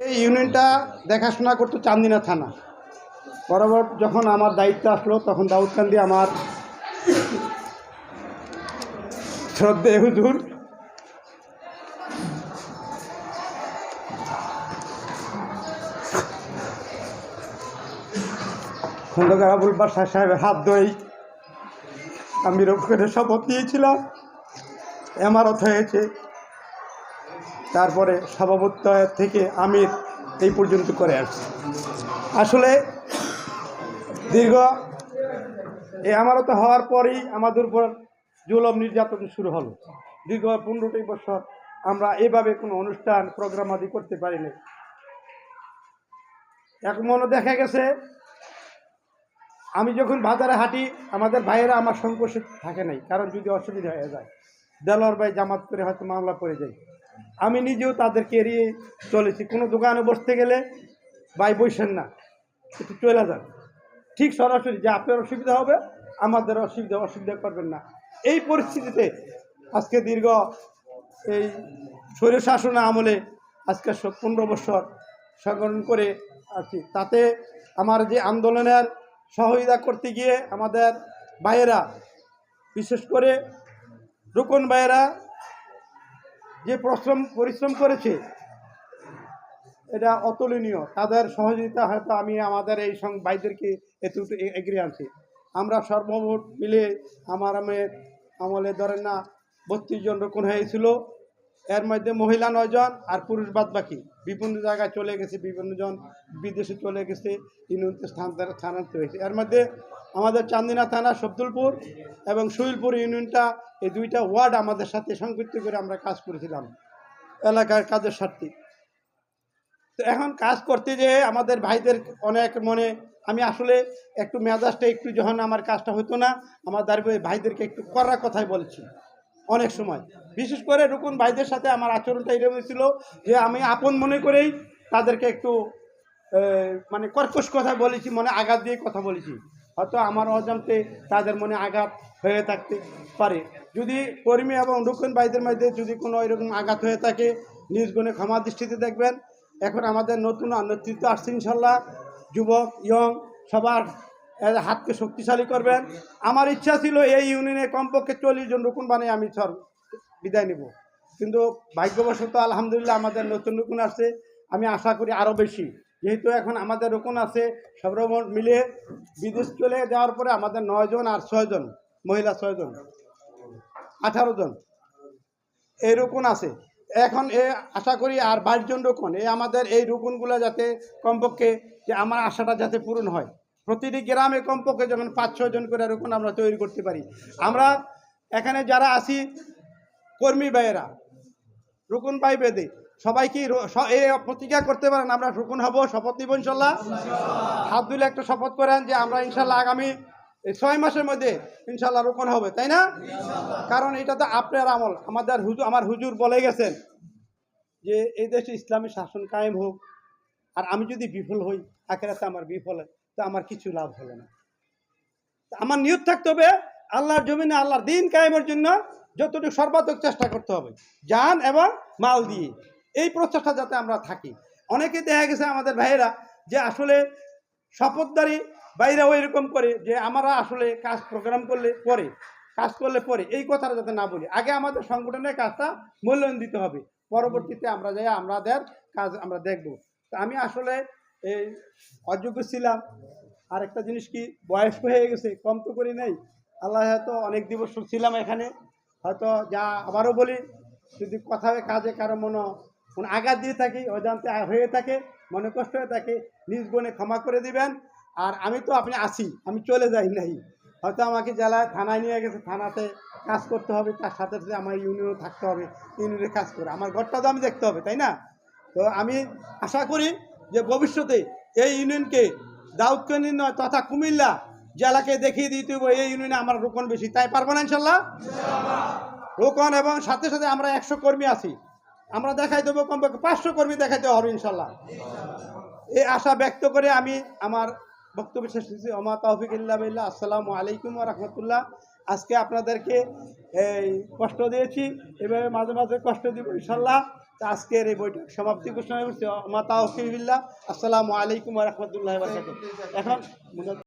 এই ইউনিয়নটা দেখাশোনা করতো চান্দিনা থানা। বরাবর যখন আমার দায়িত্ব আসলো, তখন দাউদকান্দি আমার শ্রদ্ধে হুজুর। খন্দকার আবুল বাসা সাহেবের হাত ধরেই আমি রক্ষণের শপথ নিয়েছিলাম এমারত হয়েছে। তারপরে সভাপত্য থেকে আমির এই পর্যন্ত করে আসছি। আসলে দীর্ঘ এই আমারত হওয়ার পরই আমাদের উপর জুলম নির্যাতন শুরু হলো। দীর্ঘ পনেরোটি বছর আমরা এভাবে কোনো অনুষ্ঠান, প্রোগ্রাম আদি করতে পারিনি। এক মনে দেখা গেছে, আমি যখন বাজারে হাঁটি, আমাদের ভাইয়েরা আমার সংকোষে থাকে নাই, কারণ যদি অসুবিধা হয়ে যায়, দেলোয়ার ভাই জামাত করে হয়তো মামলা পড়ে যায়। আমি নিজেও তাদেরকে এড়িয়ে চলেছি। কোনো দোকানে বসতে গেলে ভাই বসেন না, একটু চলে যান। ঠিক সরাসরি যে আপনার অসুবিধা হবে, আমাদের অসুবিধা অসুবিধা করবেন না। এই পরিস্থিতিতে আজকে দীর্ঘ এই স্বৈর শাসন আমলে আজকে পনেরো বছর সংগঠন করে আছি। তাতে আমার যে আন্দোলনের সহযোগিতা করতে গিয়ে আমাদের ভাইয়েরা, বিশেষ করে রুকন ভাইয়েরা যে পরিশ্রম পরিশ্রম করেছে, এটা অতুলনীয়। তাদের সহযোগিতা হয়তো আমি আমাদের এই সং ভাইদেরকে এতটুকু এগিয়ে আনছি। আমরা সর্বমোট মিলে আমার আমের আমলে ধরেন না, বত্রিশ জন রোকন হয়েছিল। এর মধ্যে মহিলা নয়জন আর পুরুষ বাদ বাকি বিভিন্ন জায়গায় চলে গেছে, বিভিন্ন জন বিদেশে চলে গেছে ইউনিয়নতে স্থানান্তর হয়েছে। এর মধ্যে আমাদের চান্দিনা থানা শব্দুলপুর এবং সুইলপুর ইউনিয়নটা এই দুইটা ওয়ার্ড আমাদের সাথে সংযুক্ত করে আমরা কাজ করেছিলাম, এলাকার কাজের স্বার্থে। তো এখন কাজ করতে যে আমাদের ভাইদের অনেক মনে, আমি আসলে একটু মেজাজটা একটু যখন আমার কাজটা হতো না, আমার দাঁড়িয়ে ভাইদেরকে একটু করার কথাই বলেছি। অনেক সময়। বিশেষ করে রুকুন ভাইদের সাথে আমার আচরণটা এরকম ছিল যে আমি আপন মনে করেই তাদেরকে একটু মানে কর্কশ কথা বলেছি, মনে আঘাত দিয়ে কথা বলেছি। হয়তো আমার অজান্তে তাদের মনে আঘাত হয়ে থাকতে পারে। যদি কর্মী এবং রুকুন ভাইদের মধ্যে যদি কোনো এরকম আঘাত হয়ে থাকে নিজ গুণে ক্ষমা দৃষ্টিতে দেখবেন। এখন আমাদের নতুন নেতৃত্ব আসছে ইনশাল্লাহ, যুবক, ইয়ং, সবার হাতকে শক্তিশালী করবেন। আমার ইচ্ছা ছিল এই ইউনিয়নে কমপক্ষে চল্লিশ জন রুকুন বানিয়ে আমি সর বিদায় নেব। কিন্তু ভাগ্যবশত আলহামদুলিল্লাহ আমাদের নতুন রুকুন আসছে। আমি আশা করি আরও বেশি। যেহেতু এখন আমাদের রুকুন আছে, সর্বমোট মিলে বিদেশ চলে যাওয়ার পরে আমাদের নয়জন আর ছয়জন মহিলা ছয়জন আঠারো জন এই রুকুন আছে। এখন এ আশা করি আর বাইশজন রুকুন। এই আমাদের এই রুকুনগুলো যাতে কমপক্ষে যে আমার আশাটা যাতে পূরণ হয়। প্রতিটি গ্রামে কমপক্ষে যখন পাঁচ ছজন করে রুকুন আমরা তৈরি করতে পারি। আমরা এখানে যারা আছি, কর্মী ভাইয়েরা, রুকুন ভাই বেদে, সবাই কি স- প্রতিজ্ঞা করতে পারেন আমরা রুকুন হব, শপথ নিব ইনশাল্লাহ? হাত দিলে একটা শপথ করেন যে আমরা ইনশাল্লাহ আগামী ছয় মাসের মধ্যে ইনশাল্লাহ রোপণ হবে, তাই না? কারণ এটা তো আপনার আমল। আমাদের হুজুর আমার হুজুর বলে গেছেন যে এই দেশে ইসলামী শাসন কায়েম হোক। আর আমি যদি বিফল হই, আখেরাতে আমার বিফল হয়। তো আমার কিছু লাভ হলো না। আমার নিয়ত থাকতে হবে আল্লাহর জমিনে, আল্লাহর দিন কায়েমের জন্য যতটুকু সর্বাত্মক চেষ্টা করতে হবে, জান এবং মাল দিয়ে। এই প্রচেষ্টা যাতে আমরা থাকি। অনেকে দেখা গেছে আমাদের ভাইয়েরা যে আসলে শপথদারি বাইরেও এরকম করে যে আমরা আসলে কাজ প্রোগ্রাম করলে পরে, কাজ করলে পরে, এই কথাটা যাতে না বলি। আগে আমাদের সংগঠনের কাজটা মূল্যায়ন দিতে হবে। পরবর্তীতে আমরা যাই আমাদের কাজ আমরা দেখব। তো আমি আসলে এই অযোগ্য ছিলাম। আর একটা জিনিস কি, বয়স্ক হয়ে গেছে, কম তো করি নাই। আল্লাহ হয়তো অনেক দিবস ছিলাম এখানে। হয়তো যা আবারও বলি, যদি কথা কাজে কারও মনে কোনো আঘাত দিয়ে থাকি, অজান্তে হয়ে থাকে, মনে কষ্ট হয়ে থাকে, নিজ গুণে ক্ষমা করে দিবেন। আর আমি তো আপনি আসি আমি চলে যাই নাই। হয়তো আমাকে জেলায়, থানায় নিয়ে গেছে, থানাতে কাজ করতে হবে, তার সাথে সাথে আমার ইউনিয়নও থাকতে হবে, ইউনিয়নে কাজ করে। আমার ঘরটা তো আমি দেখতে হবে, তাই না? তো আমি আশা করি যে ভবিষ্যতে এই ইউনিয়নকে দাউদকান্দি নয় তথা কুমিল্লা জেলাকে দেখিয়ে দিতে হবে এই ইউনিয়নে আমার রোকন বেশি। তাই পারব না ইনশাল্লাহ? রোকন এবং সাথে সাথে আমরা একশো কর্মী আছি। আমরা দেখাই দেবো কমপক্ষে পাঁচশো কর্মী দেখাইতে হবে ইনশাল্লাহ। এই আশা ব্যক্ত করে আমি আমার বক্তব্য শেষ করছি। ওমা তৌফিক ইল্লা আসসালামু আলাইকুম রহমতুল্লাহ। আজকে আপনাদেরকে এই কষ্ট দিয়েছি। এভাবে মাঝে মাঝে কষ্ট দিব ইনশাল্লাহ। আজকের এই বইটা সমাপ্তি ঘোষণা করছি। মাতা আসসালামু আলাইকুম রহমতুল্লাহ এখন